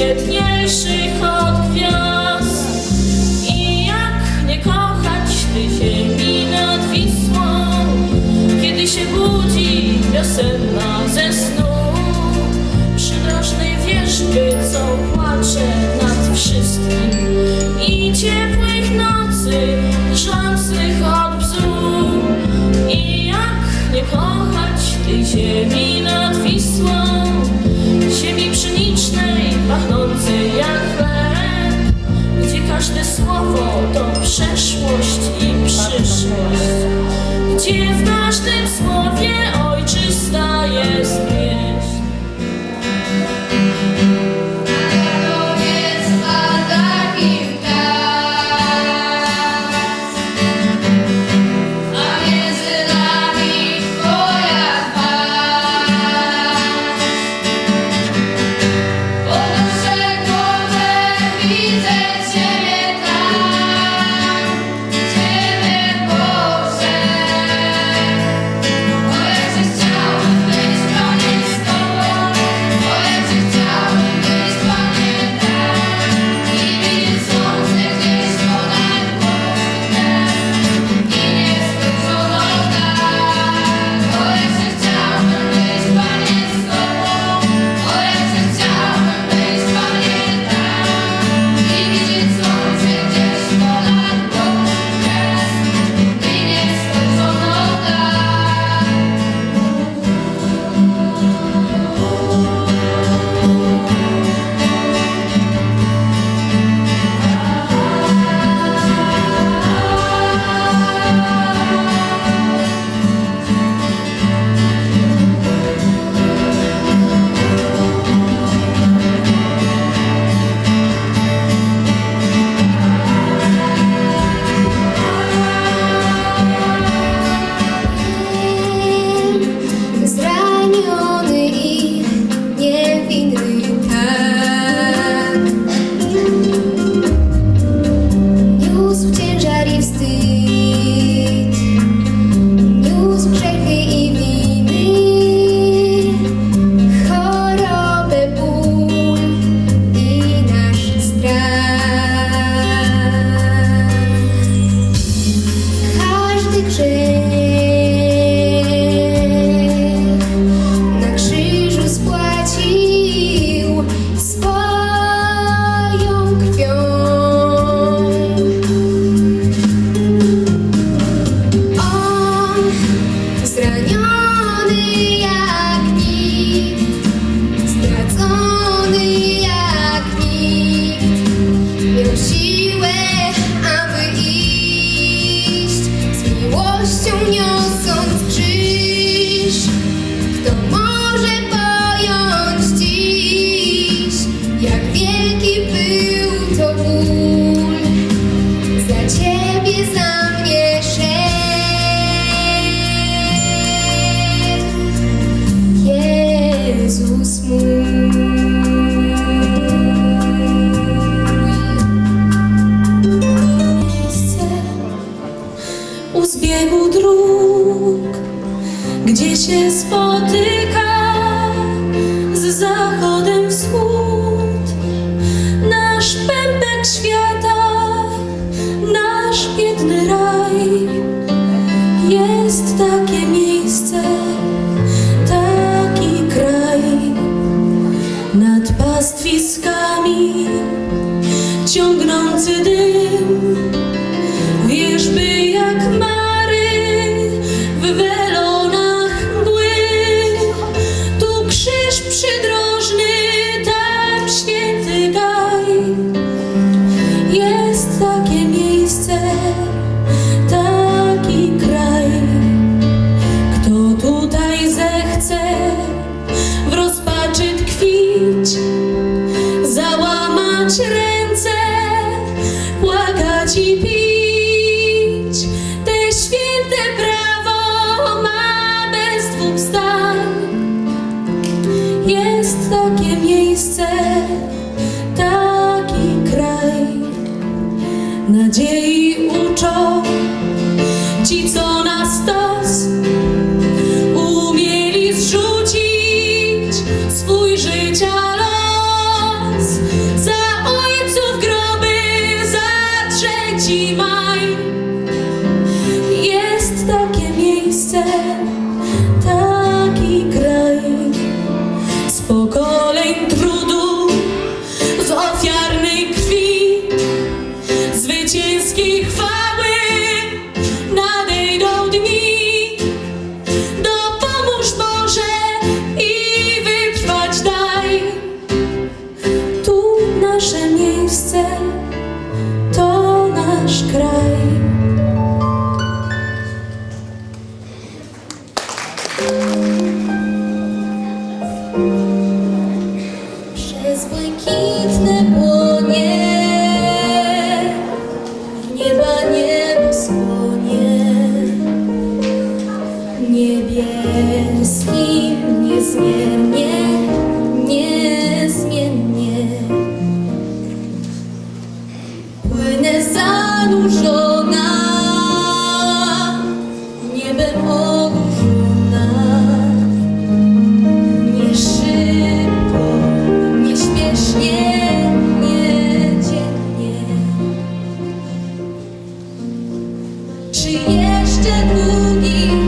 świetniejszych od gwiazd. I jak nie kochać tej ziemi nad Wisłą, kiedy się budzi wiosenna ze snu, przydrożnej wieżby, co płacze nad wszystkim i ciepłych nocy. nadziei uczą. Ci, co nas to niezmiennie, niezmiennie. Płynę zanurzona, niebem odurzona. Nie szybko, nie śpiesznie, niedziennie. Czy jeszcze długi